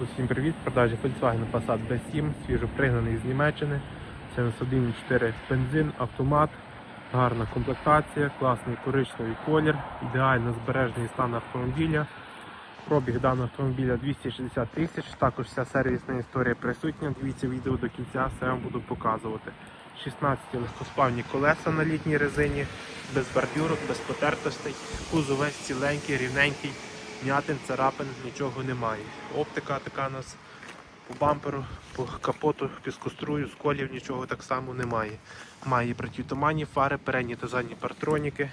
Усім привіт, продажі Volkswagen Passat B7, свіжо пригнаний з Німеччини. Це у нас 1.4 бензин, автомат, гарна комплектація, класний коричневий колір, ідеально збережений стан автомобіля. Пробіг даного автомобіля 260 тисяч. Також вся сервісна історія присутня. Дивіться відео до кінця, все вам буду показувати. 16 легкосплавні колеса на літній резині, без бордюрок, без потертостей. Кузов весь ціленький, рівненький, м'ятин, царапин, нічого немає. Оптика така у нас по бамперу, по капоту, піскострую, сколів нічого так само немає. Має протитуманні фари, передні та задні партроніки,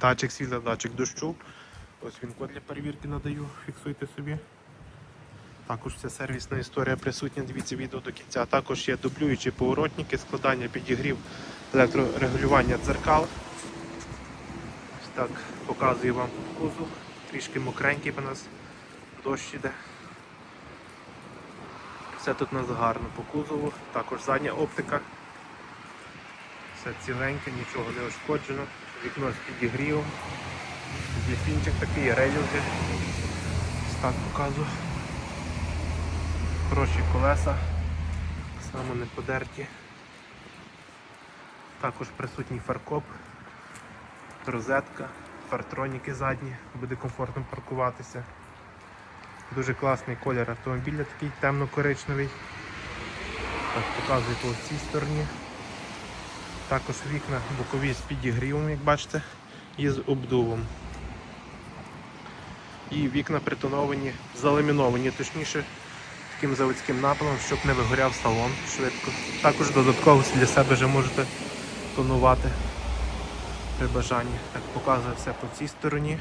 датчик світла, датчик дощу. Ось він код для перевірки надаю, фіксуйте собі. Також вся сервісна історія присутня, дивіться відео до кінця. Також є дублюючі поворотники, складання підігрів, електрорегулювання дзеркал. Ось так показую вам кузов. Трішки мокренький у нас дощ іде. Все тут у нас гарно по кузову, також задня оптика. Все ціленьке, нічого не ушкоджено. Вікно з підігрівом. Дефінчик такий, рейлінги. Так показую. Хороші колеса, само не подерті. Також присутній фаркоп, розетка, фартроніки задні, буде комфортно паркуватися. Дуже класний колір автомобіля, такий темно-коричневий. Так, показую по цій стороні. Також вікна бокові з підігрівом, як бачите, і з обдувом. І вікна притоновані, заламіновані, точніше, таким заводським напилом, щоб не вигоряв салон швидко. Також додатково для себе вже можете тонувати при бажанні. Так, показую все по цій стороні.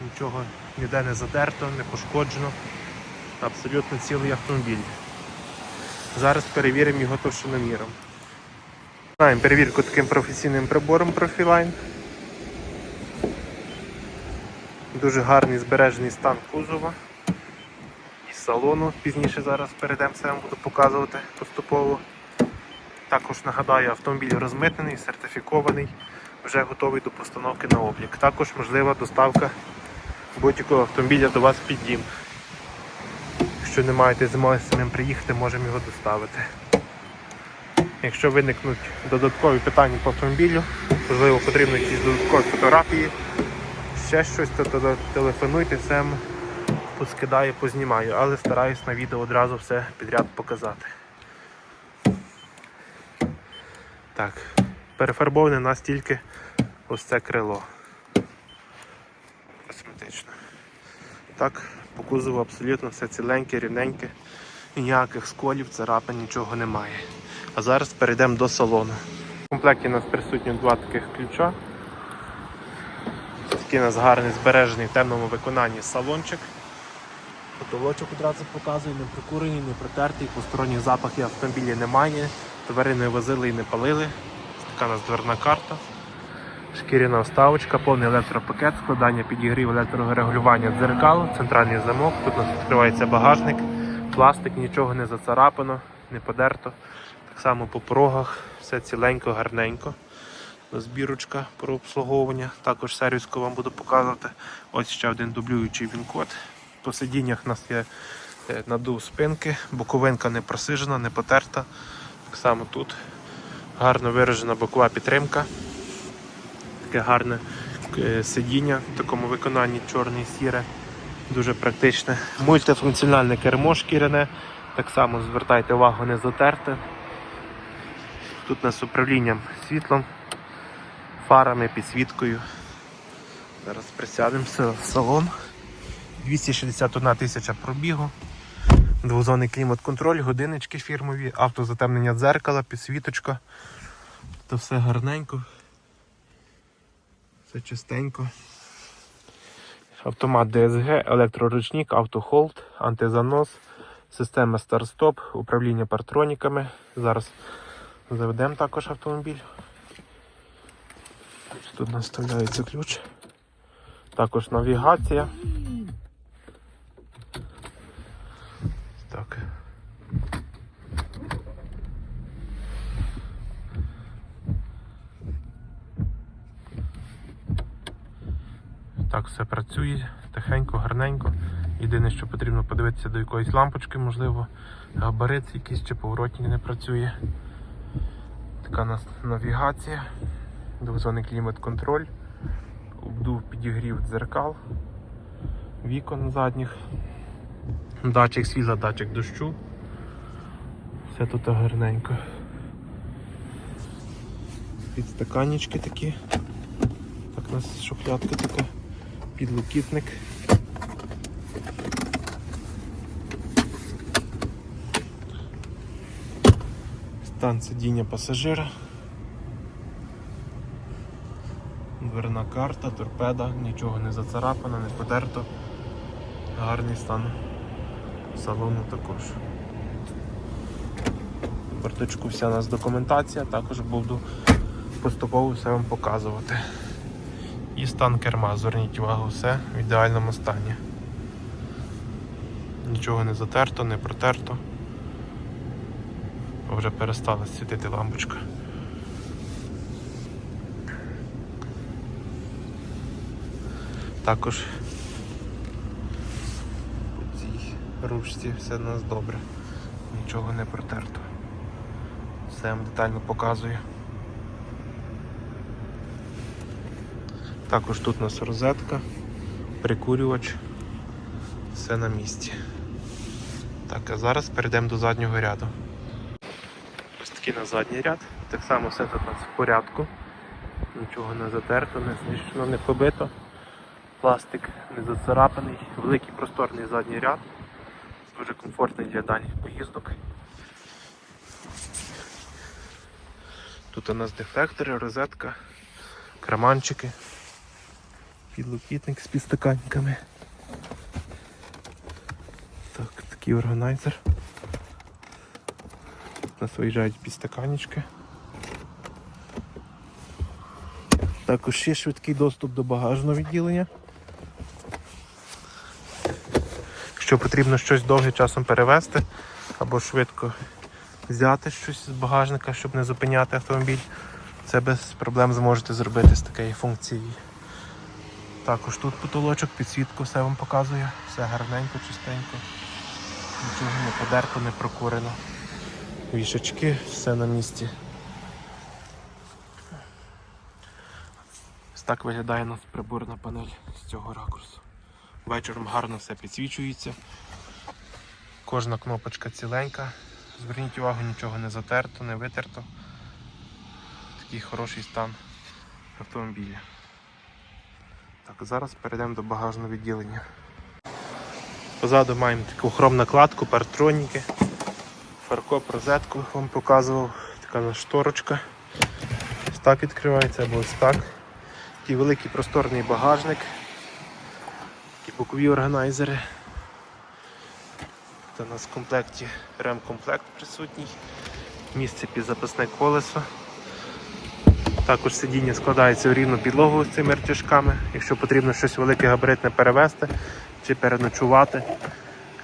Нічого ніде не задерто, не пошкоджено. Абсолютно цілий автомобіль. Зараз перевіримо його товщиноміром. Маємо перевірку таким професійним прибором Profiline. Дуже гарний збережений стан кузова і салону. Пізніше зараз перейдемо, все вам буду показувати поступово. Також нагадаю, автомобіль розмитнений, сертифікований, вже готовий до постановки на облік. Також можлива доставка будь-якого автомобіля до вас під дім. Якщо не маєте змоги з ним приїхати, можемо його доставити. Якщо виникнуть додаткові питання по автомобілю, можливо потрібно якісь додаткові фотографії, ще щось, то, телефонуйте, все поскидаю, познімаю, але стараюсь на відео одразу все підряд показати. Так, перефарбоване у нас тільки ось це крило. Косметично. Так, по кузову абсолютно все ціленьке, рівненьке, ніяких сколів, царапин, нічого немає. А зараз перейдемо до салону. В комплекті у нас присутні два таких ключа. Такий у нас гарний збережений в темному виконанні салончик. Потолочок одразу показує, не прикурений, не протертий, посторонніх запахів автомобілі немає, тварини возили і не палили. Така у нас дверна карта. Шкіряна вставочка, повний електропакет, складання підігрів електрорегулювання дзеркал, центральний замок, тут у нас відкривається багажник, пластик, нічого не зацарапано, не подерто. Так само по порогах, все ціленько, гарненько. Збірочка про обслуговування. Також сервіску вам буду показувати. Ось ще один дублюючий він-код. По сидіннях у нас є е, надув спинки, боковинка не просижена, не потерта. Так само тут гарно виражена бокова підтримка. Таке гарне е, сидіння в такому виконанні чорне і сіре. Дуже практичне. Мультифункціональне кермо шкіряне. Так само звертайте увагу, не затерте. Тут у нас управлінням світлом, фарами, підсвіткою. Зараз присядемося в салон. 261 тисяча пробігу. Двозонний клімат-контроль, годиннички фірмові, автозатемнення дзеркала, підсвіточка. Це все гарненько. Все чистенько. Автомат DSG, електроручник, автохолд, антизанос, система старт-стоп, управління партроніками. Зараз заведемо також автомобіль. Тут наставляється ключ. Також навігація. Так. Так все працює. тихенько, гарненько. Єдине, що потрібно подивитися до якоїсь лампочки, можливо, габарит якийсь чи поворотник не працює. Така у нас навігація, двозонний клімат-контроль, обдув підігрів дзеркал, вікон задніх, датчик світла, датчик дощу. Все тут гарненько. Підстаканнички такі. Так, у нас шухлядка така, підлокітник. Стан сидіння пасажира. Дверна карта, торпеда, нічого не зацарапано, не подерто. Гарний стан салону також. В вся у нас документація, також буду поступово все вам показувати. І стан керма, зверніть увагу, все в ідеальному стані. Нічого не затерто, не протерто. Вже перестала світити лампочка. Також у цій ручці все у нас добре. Нічого не протерто. Все вам детально показую. Також тут у нас розетка, прикурювач, все на місці. Так, а зараз перейдемо до заднього ряду. Ось такий на задній ряд. Так само все тут у нас в порядку. Нічого не затерто, не знищено, не побито. Пластик не зацарапаний, великий просторний задній ряд. Дуже комфортний для дальніх поїздок. Тут у нас дефлектори, розетка, карманчики, підлокітник з підстаканниками. Так, такий органайзер. У нас виїжджають підстаканнички. Також є швидкий доступ до багажного відділення. Якщо потрібно щось довгим часом перевезти або швидко взяти щось з багажника, щоб не зупиняти автомобіль, це без проблем зможете зробити з такої функції. Також тут потолочок, підсвітку все вам показує, все гарненько, чистенько, нічого не подерто, не прокурено. Вішачки, все на місці. Ось так виглядає у нас приборна панель з цього ракурсу. Вечором гарно все підсвічується. Кожна кнопочка ціленька. Зверніть увагу, нічого не затерто, не витерто. Такий хороший стан автомобіля. Так, зараз перейдемо до багажного відділення. Позаду маємо таку хромнакладку, партроніки, фаркоп, розетку вам показував, така нас шторочка. Ось так відкривається або ось так. Такий великий просторний багажник, такі бокові органайзери. Тут у нас в комплекті ремкомплект присутній, місце під запасне колесо. Також сидіння складається в рівну підлогу з цими ртяжками. Якщо потрібно щось велике габаритне перевезти чи переночувати,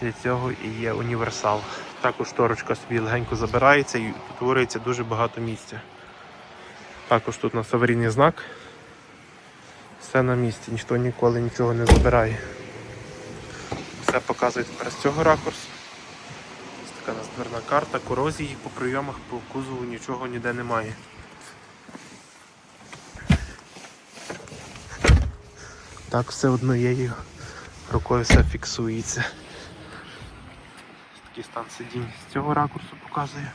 для цього і є універсал. Також шторочка собі легенько забирається і утворюється дуже багато місця. Також тут у нас аварійний знак. Все на місці, ніхто ніколи нічого не забирає. Все показує тепер з цього ракурсу. Ось така у нас дверна карта, корозії по прийомах, по кузову нічого ніде немає. Так все однією рукою все фіксується. Такий стан сидінь з цього ракурсу показує.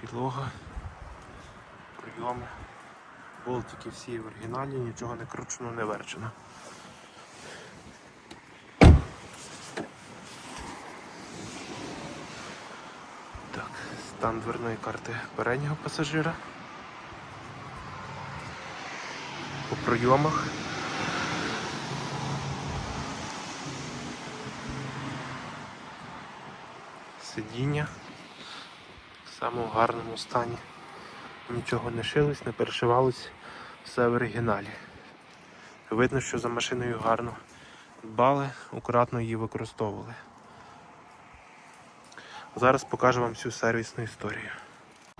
Підлога, прийоми, болтики всі в оригіналі, нічого не кручено, не верчено. Так, стан дверної карти переднього пасажира. По прийомах. Сидіння в самому гарному стані. Нічого не шилось, не перешивалось, все в оригіналі. Видно, що за машиною гарно дбали, акуратно її використовували. Зараз покажу вам всю сервісну історію.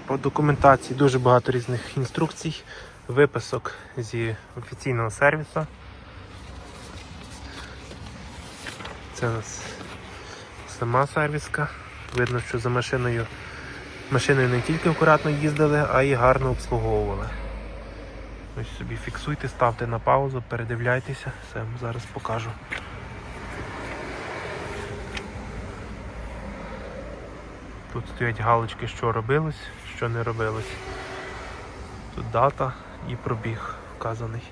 По документації дуже багато різних інструкцій, виписок зі офіційного сервісу. Це у нас сама сервіска. Видно, що за машиною машиною не тільки акуратно їздили, а й гарно обслуговували. Ось собі фіксуйте, ставте на паузу, передивляйтеся, все зараз покажу. Тут стоять галочки, що робилось, що не робилось. Тут дата і пробіг вказаний.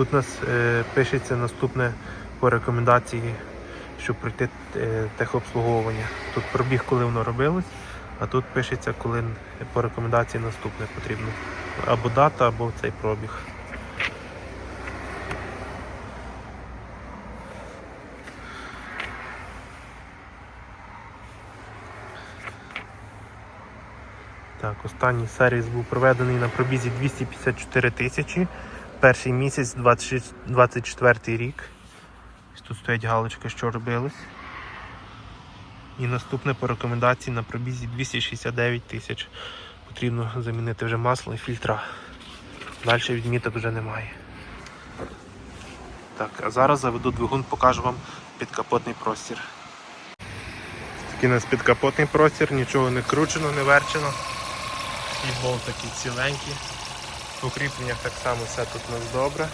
Тут нас е, пишеться наступне по рекомендації, щоб пройти е, техобслуговування. Тут пробіг, коли воно робилось, а тут пишеться, коли по рекомендації наступне потрібно. Або дата, або цей пробіг. Так, останній сервіс був проведений на пробізі 254 тисячі. Перший місяць 26 24 рік. Тут стоять галочка, що робилось. І наступне по рекомендації на пробізі 269 тисяч. Потрібно замінити вже масло і фільтра. Далі відміток вже немає. Так, а зараз заведу двигун, покажу вам підкапотний простір. Такий у нас підкапотний простір, нічого не кручено, не верчено. І болтики ціленькі. В укріпленнях так само все тут у нас добре.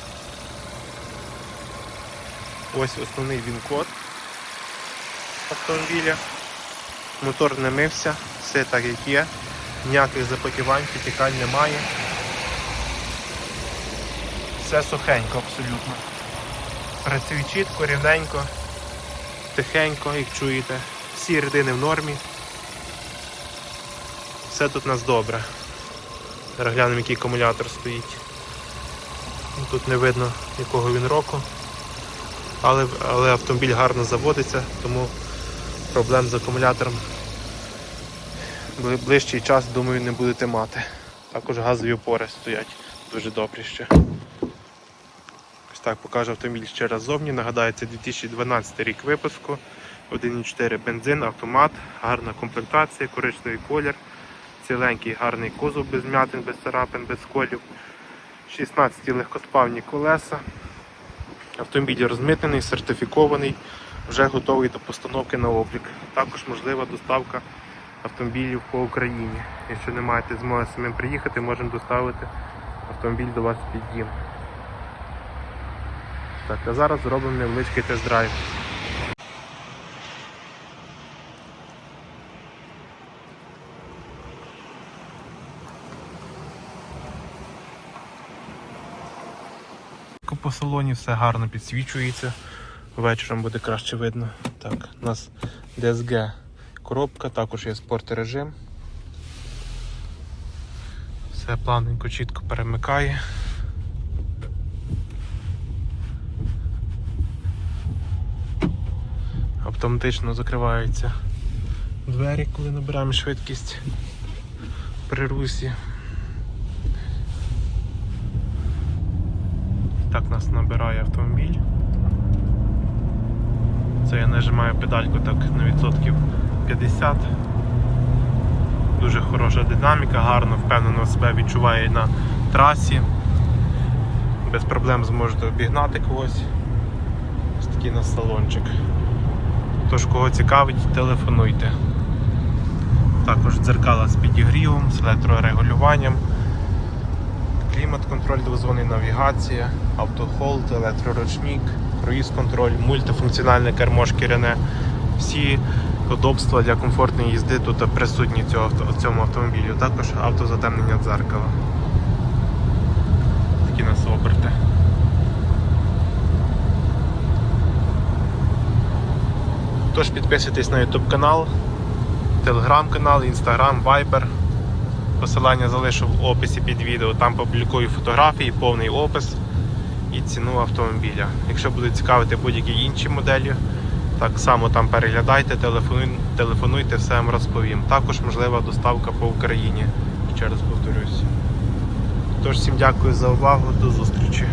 Ось основний він-код автомобіля. Мотор не мився, все так як є. Ніяких запотівань, підтікань немає. Все сухенько абсолютно. Працює чітко, рівненько, тихенько, як чуєте. Всі рідини в нормі. Все тут у нас добре. Зараз глянемо, який акумулятор стоїть. Тут не видно якого він року. Але, але автомобіль гарно заводиться, тому проблем з акумулятором ближчий час, думаю, не будете мати. Також газові опори стоять дуже добрі ще. Ось так покажу автомобіль ще раз зовні. Нагадаю, це 2012 рік випуску. 1.4 бензин, автомат, гарна комплектація, коричневий колір, ціленький гарний кузов без м'ятин, без царапин, без сколів. 16 легкоспавні колеса. Автомобіль розмитнений, сертифікований, вже готовий до постановки на облік. Також можлива доставка автомобілів по Україні. Якщо не маєте змоги самим приїхати, можемо доставити автомобіль до вас під дім. Так, а зараз зробимо невеличкий тест-драйв. По салоні все гарно підсвічується. Вечором буде краще видно. Так, у нас DSG коробка, також є спорт режим. Все плавненько, чітко перемикає. Автоматично закриваються двері, коли набираємо швидкість при русі. Так нас набирає автомобіль. Це я нажимаю педальку так на відсотків 50. Дуже хороша динаміка, гарно, впевнено себе відчуває на трасі. Без проблем зможете обігнати когось. Ось такий у нас салончик. Тож, кого цікавить, телефонуйте. Також дзеркала з підігрівом, з електрорегулюванням. Клімат-контроль, двозонний навігація, автохолд, електроручник, круїз-контроль, мультифункціональне кермо шкіряне. Всі удобства для комфортної їзди тут присутні в цьому автомобілі. Також автозатемнення дзеркала. Такі нас оберти. Тож підписуйтесь на YouTube канал, телеграм-канал, інстаграм, вайбер. Посилання залишу в описі під відео. Там публікую фотографії, повний опис і ціну автомобіля. Якщо будуть цікавити будь-які інші моделі, так само там переглядайте, телефонуйте, все вам розповім. Також можлива доставка по Україні. Ще раз повторюсь. Тож всім дякую за увагу, до зустрічі.